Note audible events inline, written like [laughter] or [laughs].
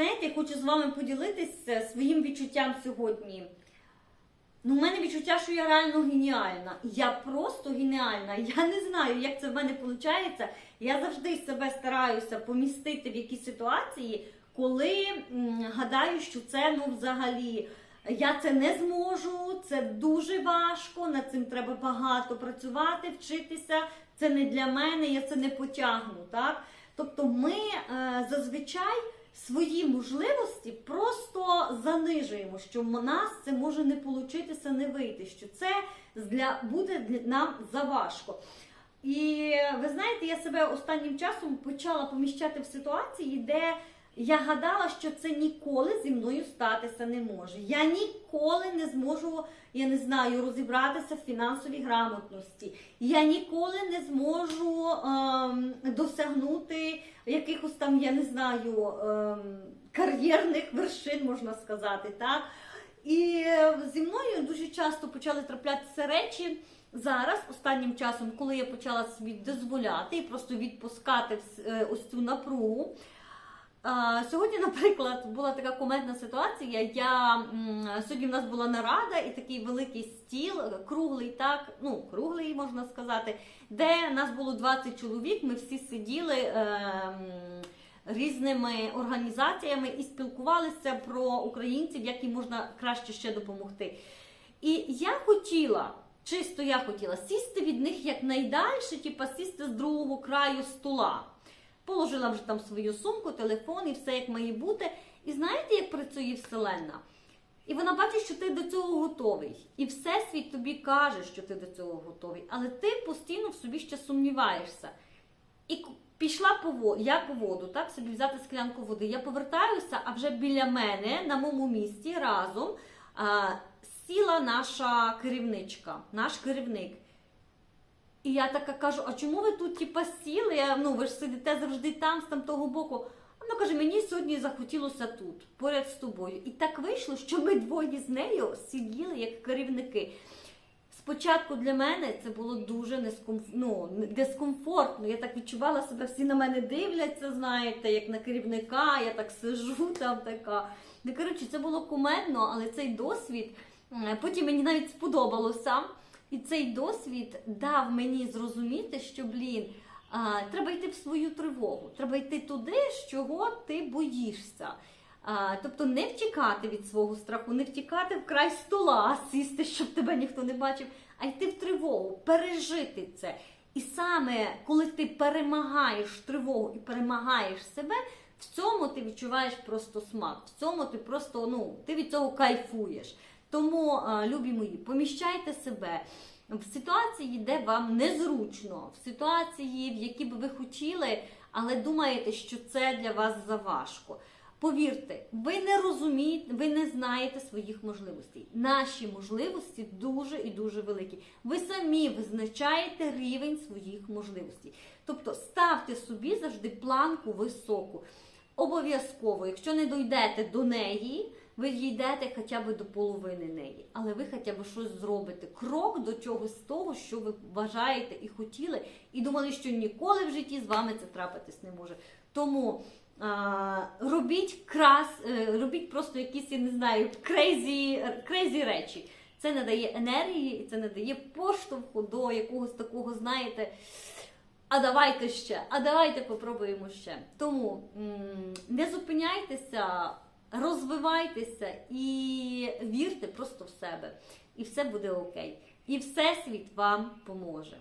Знаєте, я хочу з вами поділитися своїм відчуттям сьогодні. Ну, у мене відчуття, що я реально геніальна. Я просто геніальна. Я не знаю, як це в мене виходить. Я завжди себе стараюся помістити в якісь ситуації, коли гадаю, що це ну взагалі. Я це не зможу, це дуже важко, над цим треба багато працювати, вчитися. Це не для мене, я це не потягну. Так? Тобто ми е, зазвичай свої можливості просто занижуємо, що в нас це може не получитися, не вийти, що це для, буде нам заважко. І ви знаєте, я себе останнім часом почала поміщати в ситуації, де я гадала, що це ніколи зі мною статися не може. Я ніколи не зможу, я не знаю, розібратися в фінансовій грамотності. Я ніколи не зможу ем, досягнути якихось там, я не знаю, ем, кар'єрних вершин, можна сказати. так? І е, зі мною дуже часто почали траплятися речі. Зараз, останнім часом, коли я почала собі дозволяти і просто відпускати е, ось цю напругу. Сьогодні, [laughs] наприклад, була така комедна ситуація. Я сьогодні в нас була нарада і такий великий стіл, круглий, так, ну круглий можна сказати, де нас було 20 чоловік. Ми всі сиділи е, різними організаціями і спілкувалися про українців, як їм можна краще ще допомогти. І я хотіла. Чисто я хотіла сісти від них якнайдальше, типа сісти з другого краю стола. Положила вже там свою сумку, телефон і все як має бути. І знаєте, як працює Вселенна? І вона бачить, що ти до цього готовий. І Всесвіт тобі каже, що ти до цього готовий. Але ти постійно в собі ще сумніваєшся. І пішла по воду, я по воду, так, собі взяти склянку води. Я повертаюся, а вже біля мене, на моєму місці, разом а, сіла наша керівничка, наш керівник. І я така кажу: а чому ви тут типа сіли? Я, ну ви ж сидите завжди там, з там того боку. Вона каже, мені сьогодні захотілося тут, поряд з тобою. І так вийшло, що ми двоє з нею сиділи як керівники. Спочатку для мене це було дуже нескомф... ну, дискомфортно. Я так відчувала себе, всі на мене дивляться, знаєте, як на керівника, я так сижу там така. Ну, коротше, це було кумедно, але цей досвід е, потім мені навіть сподобалося. І цей досвід дав мені зрозуміти, що, блін, а, треба йти в свою тривогу, треба йти туди, з чого ти боїшся. А, тобто не втікати від свого страху, не втікати в край стола, сісти, щоб тебе ніхто не бачив, а йти в тривогу, пережити це. І саме коли ти перемагаєш тривогу і перемагаєш себе, в цьому ти відчуваєш просто смак, в цьому ти просто ну, ти від цього кайфуєш. Тому, любі мої, поміщайте себе в ситуації, де вам незручно, в ситуації, в які б ви хотіли, але думаєте, що це для вас заважко. Повірте, ви не розумієте, ви не знаєте своїх можливостей. Наші можливості дуже і дуже великі. Ви самі визначаєте рівень своїх можливостей. Тобто ставте собі завжди планку високу. Обов'язково, якщо не дойдете до неї, ви дійдете хоча б до половини неї, але ви хоча б щось зробите. Крок до чогось того, що ви вважаєте і хотіли, і думали, що ніколи в житті з вами це трапитись не може. Тому а, робіть крас, е, робіть просто якісь, я не знаю, крейзі, крейзі речі. Це надає енергії, це надає поштовху до якогось такого, знаєте. А давайте ще, а давайте попробуємо ще. Тому м, не зупиняйтеся, розвивайтеся і вірте просто в себе. І все буде окей. І Всесвіт вам поможе.